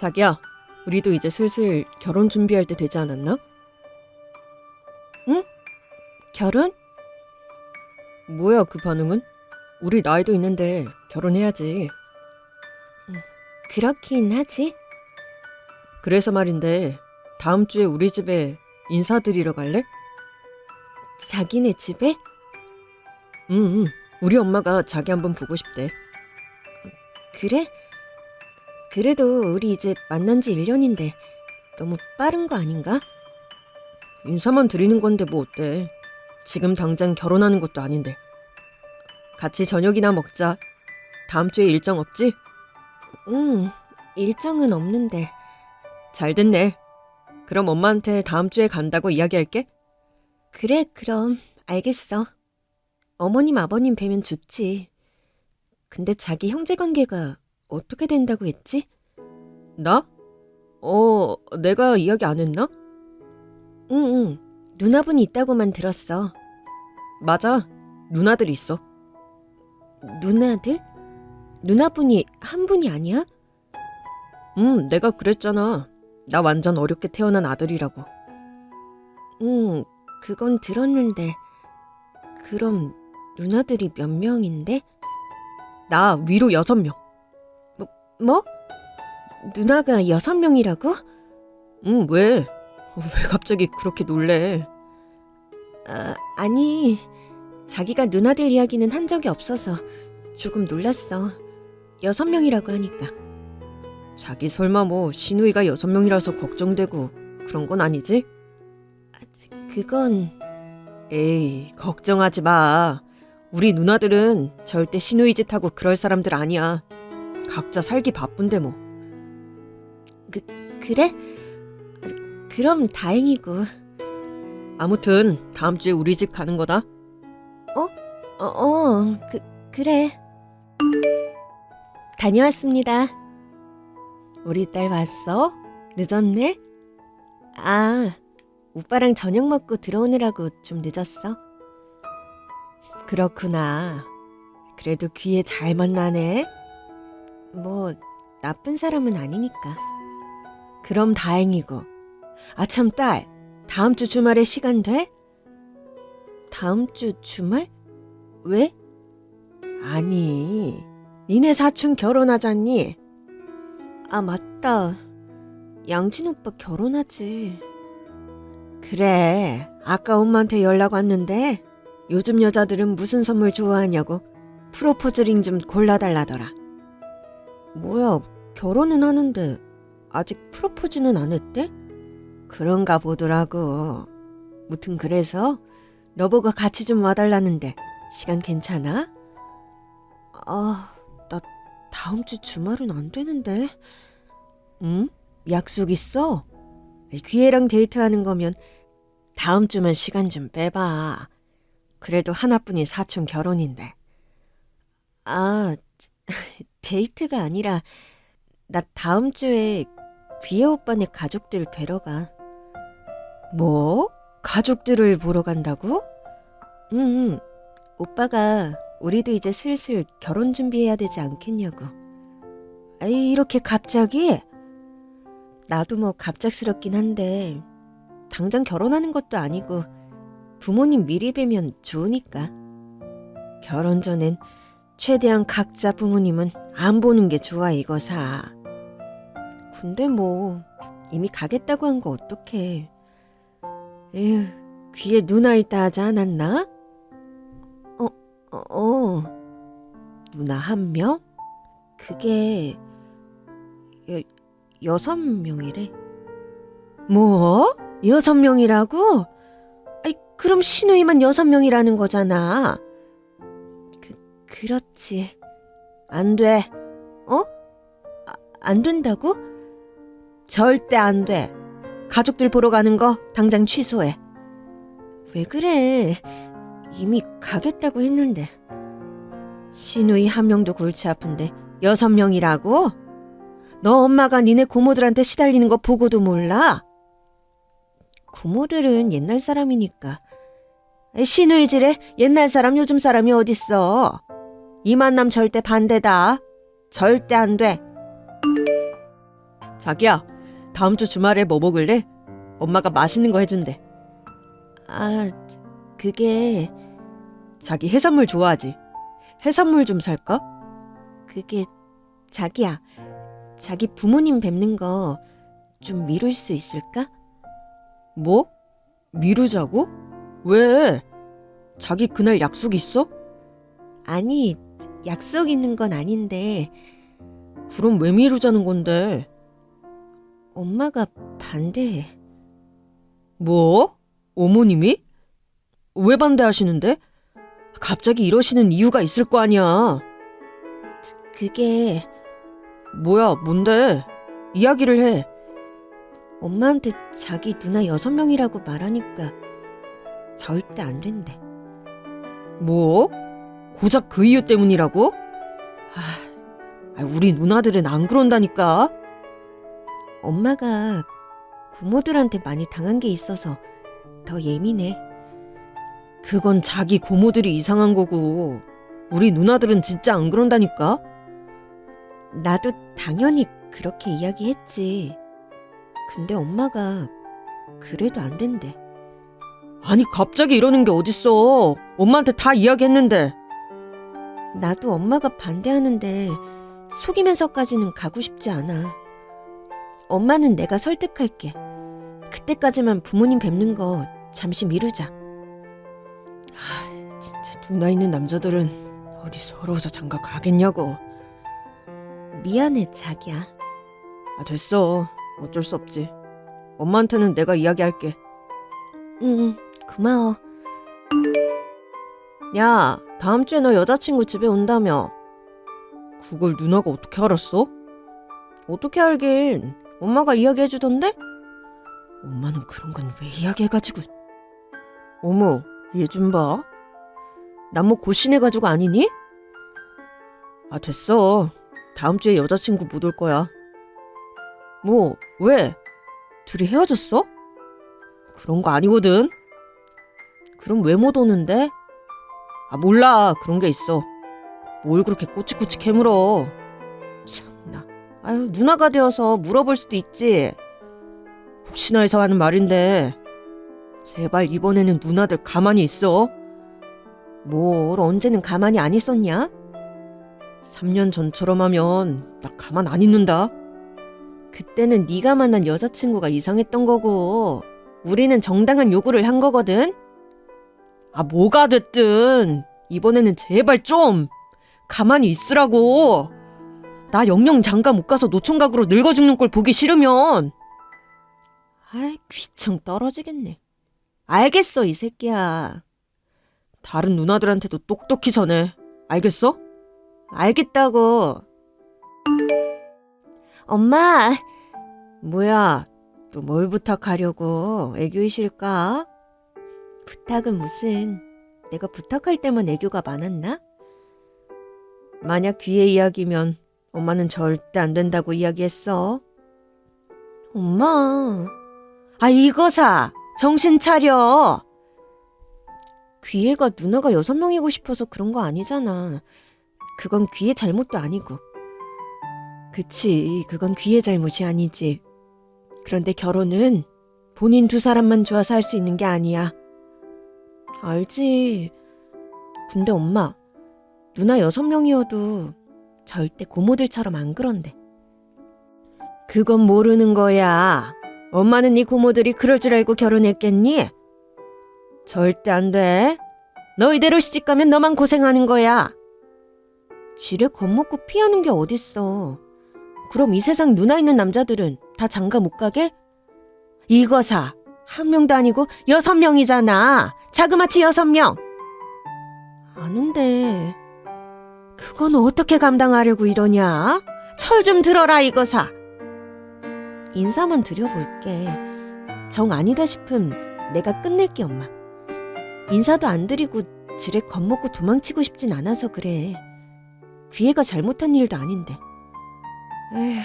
자기야, 우리도 이제 슬슬 결혼 준비할 때 되지 않았나? 응? 결혼? 뭐야 그 반응은? 우리 나이도 있는데 결혼해야지. 그렇긴 하지. 그래서 말인데 다음 주에 우리 집에 인사드리러 갈래? 자기네 집에? 응, 응. 우리 엄마가 자기 한번 보고 싶대. 그래? 그래도 우리 이제 만난 지 1년인데 너무 빠른 거 아닌가? 인사만 드리는 건데 뭐 어때? 지금 당장 결혼하는 것도 아닌데. 같이 저녁이나 먹자. 다음 주에 일정 없지? 응, 일정은 없는데. 잘 됐네. 그럼 엄마한테 다음 주에 간다고 이야기할게. 그래, 그럼 알겠어. 어머님, 아버님 뵈면 좋지. 근데 자기 형제 관계가 어떻게 된다고 했지? 나? 어, 내가 이야기 안 했나? 응, 응. 누나분이 있다고만 들었어. 맞아. 누나들 있어. 누나들? 누나분이 한 분이 아니야? 응, 내가 그랬잖아. 나 완전 어렵게 태어난 아들이라고. 응, 그건 들었는데. 그럼 누나들이 몇 명인데? 나 위로 여섯 명. 뭐, 뭐? 누나가 여섯 명이라고? 응, 왜? 왜 갑자기 그렇게 놀래? 아, 아니, 자기가 누나들 이야기는 한 적이 없어서 조금 놀랐어. 여섯 명이라고 하니까. 자기 설마 뭐 신우이가 여섯 명이라서 걱정되고 그런 건 아니지? 그건 에이 걱정하지 마. 우리 누나들은 절대 신우이 짓하고 그럴 사람들 아니야. 각자 살기 바쁜데 뭐. 그 그래? 그럼 다행이고. 아무튼 다음 주에 우리 집 가는 거다. 어? 어, 어, 그 그래. 다녀왔습니다. 우리 딸 왔어? 늦었네? 아, 오빠랑 저녁 먹고 들어오느라고 좀 늦었어. 그렇구나. 그래도 귀에 잘 만나네. 뭐, 나쁜 사람은 아니니까. 그럼 다행이고. 아참, 딸. 다음 주 주말에 시간 돼? 다음 주 주말? 왜? 아니, 니네 사촌 결혼하잖니? 아, 맞다. 양진 오빠 결혼하지. 그래. 아까 엄마한테 연락 왔는데 요즘 여자들은 무슨 선물 좋아하냐고 프로포즈 링 좀 골라달라더라. 뭐야, 결혼은 하는데 아직 프로포즈는 안 했대? 그런가 보더라고. 무튼 그래서 너보고 같이 좀 와달라는데 시간 괜찮아? 아, 나 다음 주 주말은 안 되는데. 응? 약속 있어? 기회랑 데이트하는 거면 다음 주만 시간 좀 빼봐. 그래도 하나뿐인 사촌 결혼인데. 아, 데이트가 아니라 나 다음 주에 귀에 오빠네 가족들 뵈러 가. 뭐? 가족들을 보러 간다고? 응, 응. 오빠가 우리도 이제 슬슬 결혼 준비해야 되지 않겠냐고. 에이, 이렇게 갑자기? 나도 뭐 갑작스럽긴 한데, 당장 결혼하는 것도 아니고, 부모님 미리 뵈면 좋으니까. 결혼 전엔 최대한 각자 부모님은 안 보는 게 좋아, 이거사. 근데 뭐, 이미 가겠다고 한 거 어떡해. 에휴, 귀에 누나 있다 하지 않았나? 어, 어, 어. 누나 한 명? 그게 여, 여섯 명이래. 뭐? 여섯 명이라고? 아이, 그럼 신우이만 여섯 명이라는 거잖아. 그, 그렇지. 안 돼. 어? 아, 안 된다고? 절대 안 돼. 가족들 보러 가는 거 당장 취소해. 왜 그래? 이미 가겠다고 했는데. 신우이 한 명도 골치 아픈데 여섯 명이라고? 너 엄마가 니네 고모들한테 시달리는 거 보고도 몰라? 고모들은 옛날 사람이니까. 신우이질에 옛날 사람 요즘 사람이 어딨어. 이 만남 절대 반대다. 절대 안 돼. 자기야, 다음 주 주말에 뭐 먹을래? 엄마가 맛있는 거 해준대. 아, 그게 자기 해산물 좋아하지? 해산물 좀 살까? 그게 자기야. 자기 부모님 뵙는 거 좀 미룰 수 있을까? 뭐? 미루자고? 왜? 자기 그날 약속 있어? 아니, 약속 있는 건 아닌데. 그럼 왜 미루자는 건데? 엄마가 반대해. 뭐? 어머님이? 왜 반대하시는데? 갑자기 이러시는 이유가 있을 거 아니야. 그게 뭐야, 뭔데? 이야기를 해. 엄마한테 자기 누나 여섯 명이라고 말하니까 절대 안 된대. 뭐? 고작 그 이유 때문이라고? 아, 우리 누나들은 안 그런다니까. 엄마가 고모들한테 많이 당한 게 있어서 더 예민해. 그건 자기 고모들이 이상한 거고, 우리 누나들은 진짜 안 그런다니까? 나도 당연히 그렇게 이야기했지. 근데 엄마가 그래도 안 된대. 아니, 갑자기 이러는 게 어딨어. 엄마한테 다 이야기했는데. 나도 엄마가 반대하는데 속이면서까지는 가고 싶지 않아. 엄마는 내가 설득할게. 그때까지만 부모님 뵙는 거 잠시 미루자. 아, 진짜 누나 있는 남자들은 어디 서러워서 장가 가겠냐고. 미안해, 자기야. 아, 됐어. 어쩔 수 없지. 엄마한테는 내가 이야기할게. 응, 고마워. 야, 다음 주에 너 여자친구 집에 온다며. 그걸 누나가 어떻게 알았어? 어떻게 알긴. 엄마가 이야기해주던데? 엄마는 그런 건 왜 이야기해가지고. 어머, 얘 좀 봐. 난뭐 고신해가지고 아니니? 아, 됐어. 다음 주에 여자친구 못 올 거야. 뭐, 왜? 둘이 헤어졌어? 그런 거 아니거든. 그럼 왜 못 오는데? 아, 몰라. 그런 게 있어. 뭘 그렇게 꼬치꼬치 캐물어. 참나. 아유, 누나가 되어서 물어볼 수도 있지. 혹시나 해서 하는 말인데. 제발 이번에는 누나들 가만히 있어. 뭘 언제는 가만히 안 있었냐? 3년 전처럼 하면 나 가만 안 있는다. 그때는 네가 만난 여자친구가 이상했던 거고 우리는 정당한 요구를 한 거거든. 아 뭐가 됐든 이번에는 제발 좀 가만히 있으라고. 나 영영 장가 못 가서 노총각으로 늙어 죽는 꼴 보기 싫으면. 아이 귀청 떨어지겠네. 알겠어 이 새끼야. 다른 누나들한테도 똑똑히 전해. 알겠어? 알겠다고. 엄마, 뭐야, 또 뭘 부탁하려고 애교이실까? 부탁은 무슨, 내가 부탁할 때만 애교가 많았나? 만약 귀의 이야기면 엄마는 절대 안 된다고 이야기했어. 엄마, 아, 이거 사, 정신 차려. 귀애가 누나가 여섯 명이고 싶어서 그런 거 아니잖아. 그건 귀의 잘못도 아니고. 그치, 그건 귀의 잘못이 아니지. 그런데 결혼은 본인 두 사람만 좋아서 할 수 있는 게 아니야. 알지. 근데 엄마, 누나 여섯 명이어도 절대 고모들처럼 안 그런데. 그건 모르는 거야. 엄마는 네 고모들이 그럴 줄 알고 결혼했겠니? 절대 안 돼. 너 이대로 시집 가면 너만 고생하는 거야. 지레 겁먹고 피하는 게 어딨어. 그럼 이 세상 누나 있는 남자들은 다 장가 못 가게? 이거 사 한 명도 아니고 여섯 명이잖아. 자그마치 여섯 명. 아는데 그건 어떻게 감당하려고 이러냐? 철 좀 들어라 이거사. 인사만 드려볼게. 정 아니다 싶음 내가 끝낼게 엄마. 인사도 안 드리고 지레 겁먹고 도망치고 싶진 않아서 그래. 귀애가 잘못한 일도 아닌데. 에휴.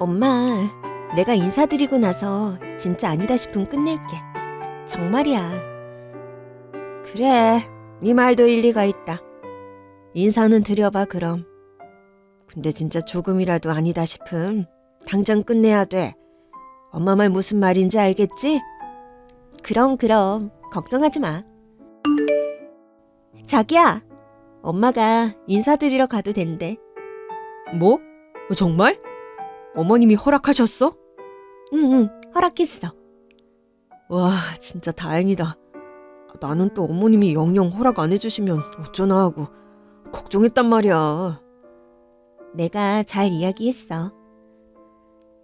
엄마, 내가 인사드리고 나서 진짜 아니다 싶으면 끝낼게. 정말이야. 그래, 네 말도 일리가 있다. 인사는 드려봐, 그럼. 근데 진짜 조금이라도 아니다 싶음. 당장 끝내야 돼. 엄마 말 무슨 말인지 알겠지? 그럼 그럼 걱정하지 마. 자기야, 엄마가 인사드리러 가도 된대. 뭐? 정말? 어머님이 허락하셨어? 응 응, 허락했어. 와, 진짜 다행이다. 나는 또 어머님이 영영 허락 안 해주시면 어쩌나 하고 걱정했단 말이야. 내가 잘 이야기했어.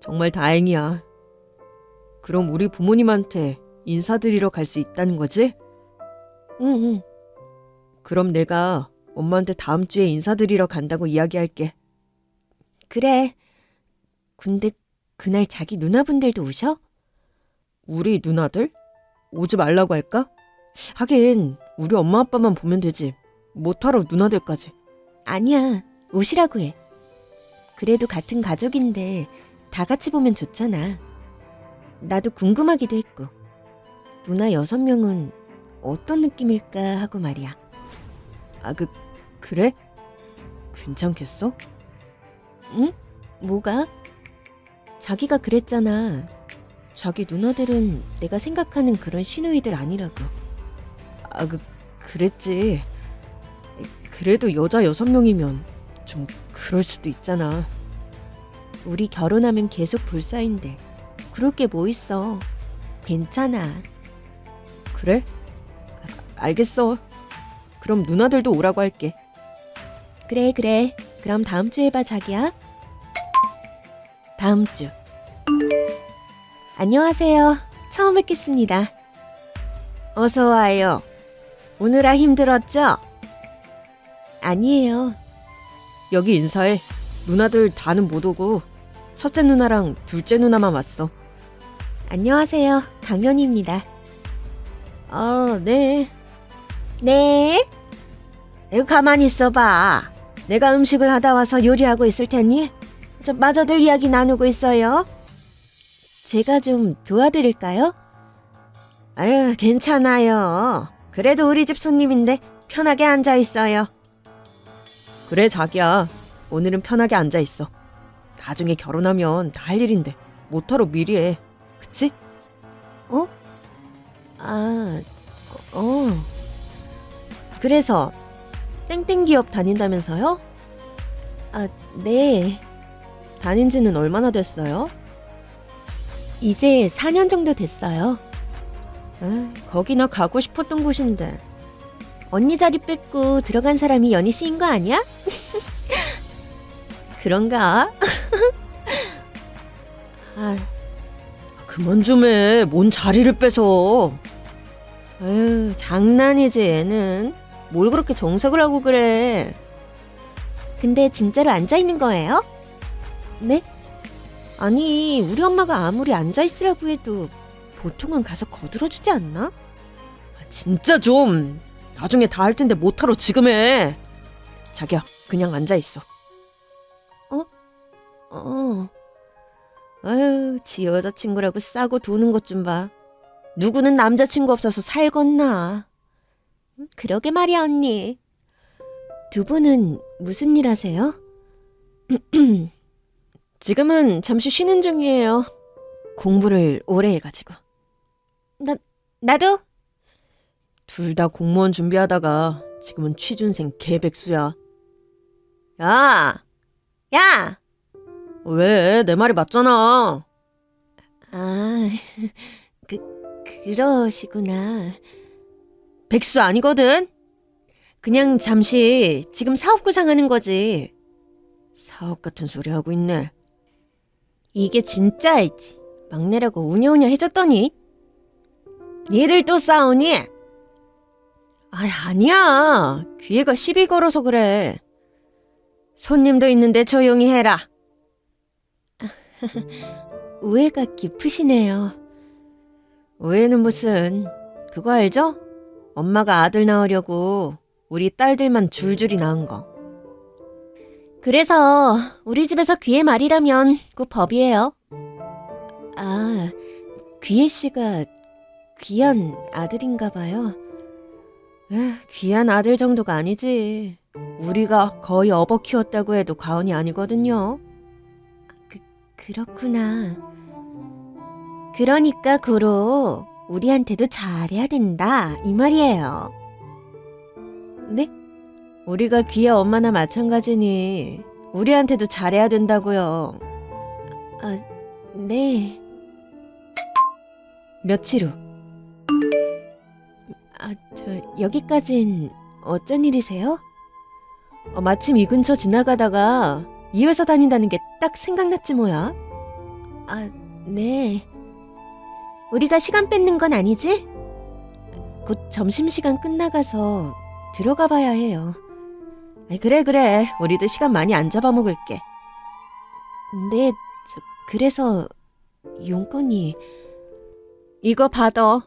정말 다행이야. 그럼 우리 부모님한테 인사드리러 갈 수 있다는 거지? 응, 응. 그럼 내가 엄마한테 다음 주에 인사드리러 간다고 이야기할게. 그래. 근데 그날 자기 누나분들도 오셔? 우리 누나들? 오지 말라고 할까? 하긴 우리 엄마 아빠만 보면 되지. 못하러 누나들까지. 아니야. 오시라고 해. 그래도 같은 가족인데 다 같이 보면 좋잖아. 나도 궁금하기도 했고. 누나 여섯 명은 어떤 느낌일까 하고 말이야. 아, 그, 그래? 괜찮겠어? 응? 뭐가? 자기가 그랬잖아. 자기 누나들은 내가 생각하는 그런 시누이들 아니라고. 아, 그, 그랬지. 그래도 여자 여섯 명이면 좀 그럴 수도 있잖아. 우리 결혼하면 계속 볼 사이인데 그럴 게 뭐 있어. 괜찮아. 그래? 아, 알겠어. 그럼 누나들도 오라고 할게. 그래, 그래. 그럼 다음 주에 봐, 자기야. 다음 주. 안녕하세요. 처음 뵙겠습니다. 어서 와요. 오느라 힘들었죠? 아니에요. 여기 인사해. 누나들 다는 못 오고 첫째 누나랑 둘째 누나만 왔어. 안녕하세요. 강연입니다. 아, 네. 네. 이거 가만히 있어봐. 내가 음식을 하다 와서 요리하고 있을 테니 저 마저들 이야기 나누고 있어요. 제가 좀 도와드릴까요? 아유, 괜찮아요. 그래도 우리 집 손님인데 편하게 앉아 있어요. 그래, 자기야. 오늘은 편하게 앉아 있어. 나중에 결혼하면 다 할 일인데 못하러 미리 해. 그치? 어? 아, 어. 그래서 땡땡 기업 다닌다면서요? 아, 네. 다닌 지는 얼마나 됐어요? 이제 4년 정도 됐어요. 아, 거기나 가고 싶었던 곳인데. 언니 자리 뺏고 들어간 사람이 연희 씨인 거 아니야? 그런가? 아, 그만 좀 해. 뭔 자리를 뺏어. 아유, 장난이지, 얘는. 뭘 그렇게 정색을 하고 그래. 근데 진짜로 앉아 있는 거예요? 네? 아니, 우리 엄마가 아무리 앉아 있으라고 해도 보통은 가서 거들어주지 않나? 아, 진짜 좀. 나중에 다 할 텐데 못하러 지금 해. 자기야, 그냥 앉아 있어. 어? 어. 아유, 지 여자친구라고 싸고 도는 것 좀 봐. 누구는 남자친구 없어서 살겄나. 음, 그러게 말이야, 언니. 두 분은 무슨 일 하세요? 지금은 잠시 쉬는 중이에요. 공부를 오래 해가지고. 나, 나도? 둘 다 공무원 준비하다가 지금은 취준생 개백수야. 야! 야! 왜? 내 말이 맞잖아. 아, 그, 그러시구나. 백수 아니거든? 그냥 잠시 지금 사업 구상 하는 거지. 사업 같은 소리 하고 있네. 이게 진짜 알지. 막내라고 우냐우냐 해줬더니. 니들 또 싸우니? 아, 아니야. 귀에가 시비 걸어서 그래. 손님도 있는데 조용히 해라. 우애가 깊으시네요. 우애는 무슨, 그거 알죠? 엄마가 아들 낳으려고 우리 딸들만 줄줄이 낳은 거. 그래서 우리 집에서 귀의 말이라면 그 법이에요. 아, 귀혜 씨가 귀한 아들인가 봐요. 에, 귀한 아들 정도가 아니지. 우리가 거의 업어 키웠다고 해도 과언이 아니거든요. 그, 그렇구나. 그러니까 고로 우리한테도 잘해야 된다 이 말이에요. 네? 우리가 귀의 엄마나 마찬가지니 우리한테도 잘해야 된다고요. 네. 며칠 후 아, 저 여기까진 어쩐 일이세요? 어, 마침 이 근처 지나가다가 이 회사 다닌다는 게 딱 생각났지 뭐야. 아, 네. 우리가 시간 뺏는 건 아니지? 곧 점심시간 끝나가서 들어가 봐야 해요. 그래 그래 우리도 시간 많이 안 잡아먹을게. 네, 저, 그래서 용건이 이거 받아.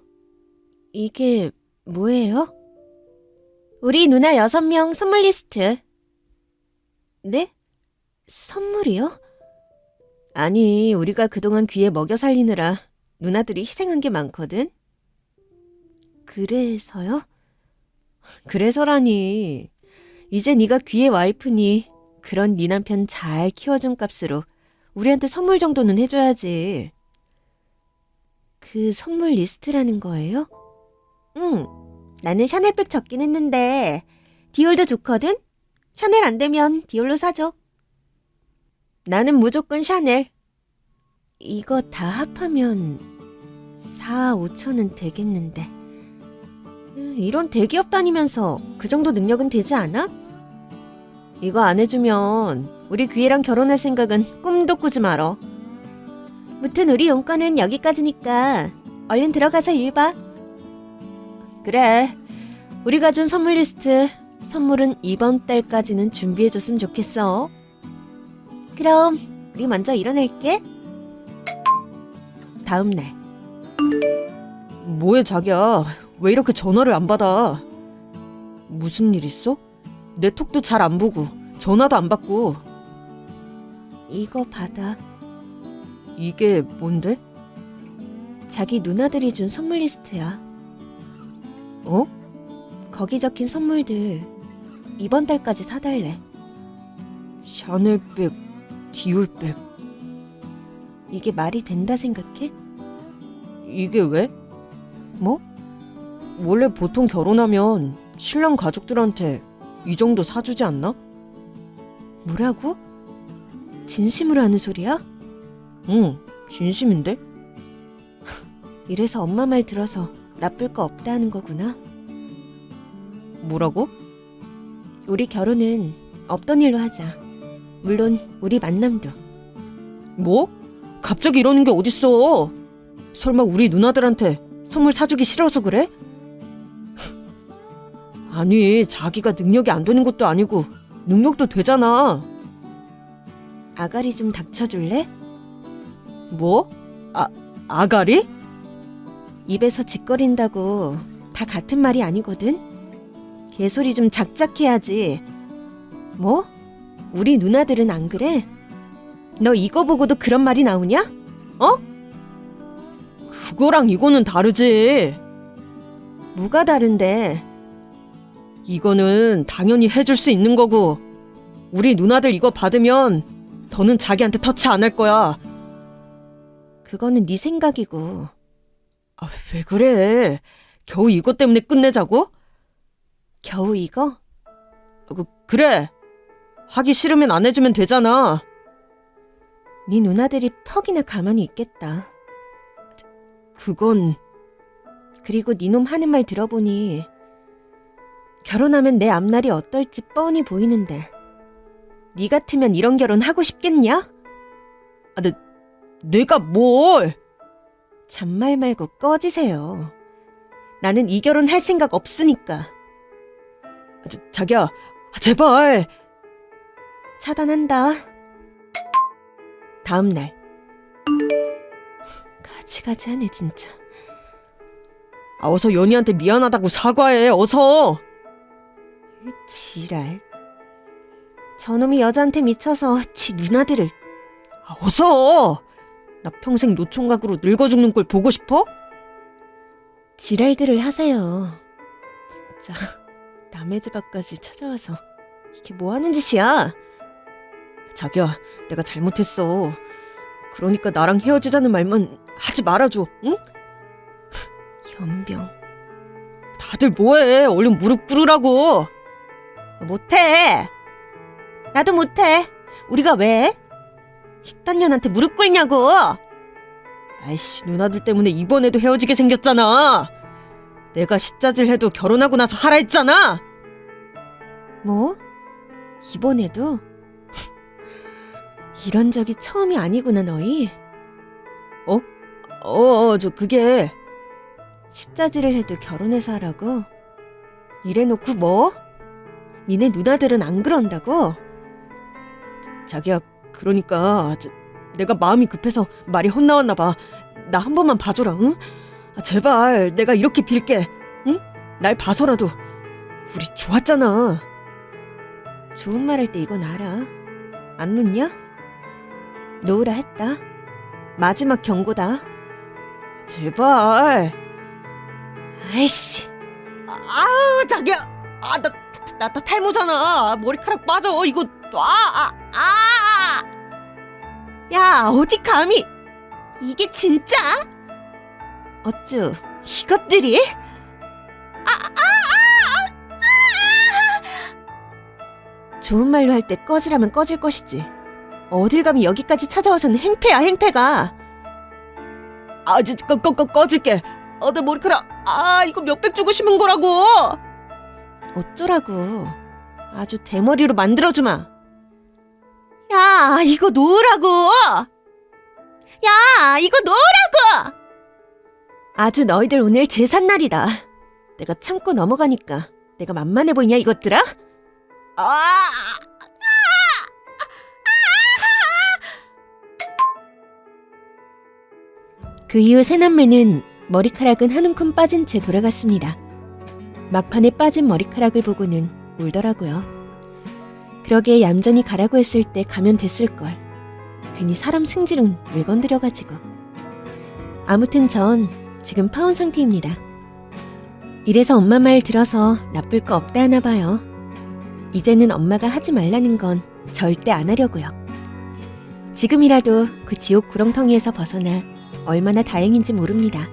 이게 뭐예요? 우리 누나 여섯 명 선물 리스트. 네? 선물이요? 아니 우리가 그동안 귀에 먹여 살리느라 누나들이 희생한 게 많거든. 그래서요? 그래서라니 이제 네가 귀의 와이프니 그런 네 남편 잘 키워준 값으로 우리한테 선물 정도는 해줘야지. 그 선물 리스트라는 거예요? 응. 나는 샤넬백 적긴 했는데 디올도 좋거든? 샤넬 안 되면 디올로 사줘. 나는 무조건 샤넬. 이거 다 합하면 4, 5천은 되겠는데. 음, 이런 대기업 다니면서 그 정도 능력은 되지 않아? 이거 안 해주면 우리 귀애랑 결혼할 생각은 꿈도 꾸지 말어. 무튼 우리 용건은 여기까지니까 얼른 들어가서 일 봐. 그래. 우리가 준 선물 리스트 선물은 이번 달까지는 준비해줬으면 좋겠어. 그럼 우리 먼저 일어날게. 다음 날. 뭐해 자기야? 왜 이렇게 전화를 안 받아? 무슨 일 있어? 내 톡도 잘 안 보고 전화도 안 받고 이거 받아. 이게 뭔데? 자기 누나들이 준 선물 리스트야. 어? 거기 적힌 선물들 이번 달까지 사달래. 샤넬백, 디올백 이게 말이 된다 생각해? 이게 왜? 뭐? 원래 보통 결혼하면 신랑 가족들한테 이 정도 사주지 않나? 뭐라고? 진심으로 하는 소리야? 응, 진심인데? 이래서 엄마 말 들어서 나쁠 거 없다 하는 거구나. 뭐라고? 우리 결혼은 없던 일로 하자. 물론 우리 만남도. 뭐? 갑자기 이러는 게 어딨어? 설마 우리 누나들한테 선물 사주기 싫어서 그래? 아니, 자기가 능력이 안 되는 것도 아니고 능력도 되잖아. 아가리 좀 닥쳐줄래? 뭐? 아, 아가리? 입에서 짓거린다고 다 같은 말이 아니거든. 개소리 좀 작작해야지. 뭐? 우리 누나들은 안 그래? 너 이거 보고도 그런 말이 나오냐? 그거랑 이거는 다르지. 뭐가 다른데? 이거는 당연히 해줄 수 있는 거고, 우리 누나들 이거 받으면 더는 자기한테 터치 안 할 거야. 그거는 네 생각이고. 아, 왜 그래? 겨우 이것 때문에 끝내자고? 겨우 이거? 그, 그래. 하기 싫으면 안 해주면 되잖아. 네 누나들이 퍽이나 가만히 있겠다. 그건 그리고 네 놈 하는 말 들어보니 결혼하면 내 앞날이 어떨지 뻔히 보이는데 네 같으면 이런 결혼 하고 싶겠냐? 아, 내, 내가 뭘? 잔말 말고 꺼지세요. 나는 이 결혼 할 생각 없으니까 아, 자, 자기야, 아, 제발. 차단한다. 다음 날. 가지가지하네 진짜. 아, 어서 연희한테 미안하다고 사과해. 어서. 지랄. 저놈이 여자한테 미쳐서 지 누나들을 아, 어서. 나 평생 노총각으로 늙어 죽는 꼴 보고 싶어? 지랄들을 하세요. 진짜 남의 집 앞까지 찾아와서 이게 뭐 하는 짓이야? 자기야, 내가 잘못했어. 그러니까 나랑 헤어지자는 말만 하지 말아줘, 응? 연병. 다들 뭐해? 얼른 무릎 꿇으라고. 못해. 나도 못해. 우리가 왜? 이딴 년한테 무릎 꿇냐고. 아이씨, 누나들 때문에 이번에도 헤어지게 생겼잖아. 내가 시자질 해도 결혼하고 나서 하라 했잖아. 뭐? 이번에도? 이런 적이 처음이 아니구나, 너희. 어, 어, 저 그게 시자질을 해도 결혼해서 하라고? 이래놓고 뭐? 니네 누나들은 안 그런다고? 자기야, 그러니까 저, 내가 마음이 급해서 말이 헛나왔나 봐. 나 한 번만 봐줘라, 응? 아, 제발, 내가 이렇게 빌게, 응? 날 봐서라도 우리 좋았잖아. 좋은 말 할 때 이건 알아. 안 놓냐? 놓으라 했다. 마지막 경고다. 제발. 아이씨. 아, 아우, 자기야. 아, 나, 나, 나 탈모잖아. 머리카락 빠져. 이거, 아, 아, 아. 야, 어디 감히? 이게 진짜? 어쭈, 이것들이? 좋은 말로 할 때 꺼지라면 꺼질 것이지. 어딜 감히 여기까지 찾아와서는 행패야, 행패가. 아, 저, 꺼, 꺼, 꺼, 꺼질게. 아, 내 머리카락. 아, 이거 몇백 주고 심은 거라고. 어쩌라고. 아주 대머리로 만들어주마. 야, 이거 놓으라고! 야, 이거 놓으라고! 아주 너희들 오늘 제삿날이다. 내가 참고 넘어가니까 내가 만만해 보이냐, 이것들아? 아, 그 이후 새남매는 머리카락은 한 움큼 빠진 채 돌아갔습니다. 막판에 빠진 머리카락을 보고는 울더라고요. 그러게 얌전히 가라고 했을 때 가면 됐을걸. 괜히 사람 승질은 왜 건드려가지고. 아무튼 전 지금 파혼 상태입니다. 이래서 엄마 말 들어서 나쁠 거 없다 하나 봐요. 이제는 엄마가 하지 말라는 건 절대 안 하려고요. 지금이라도 그 지옥 구렁텅이에서 벗어나 얼마나 다행인지 모릅니다.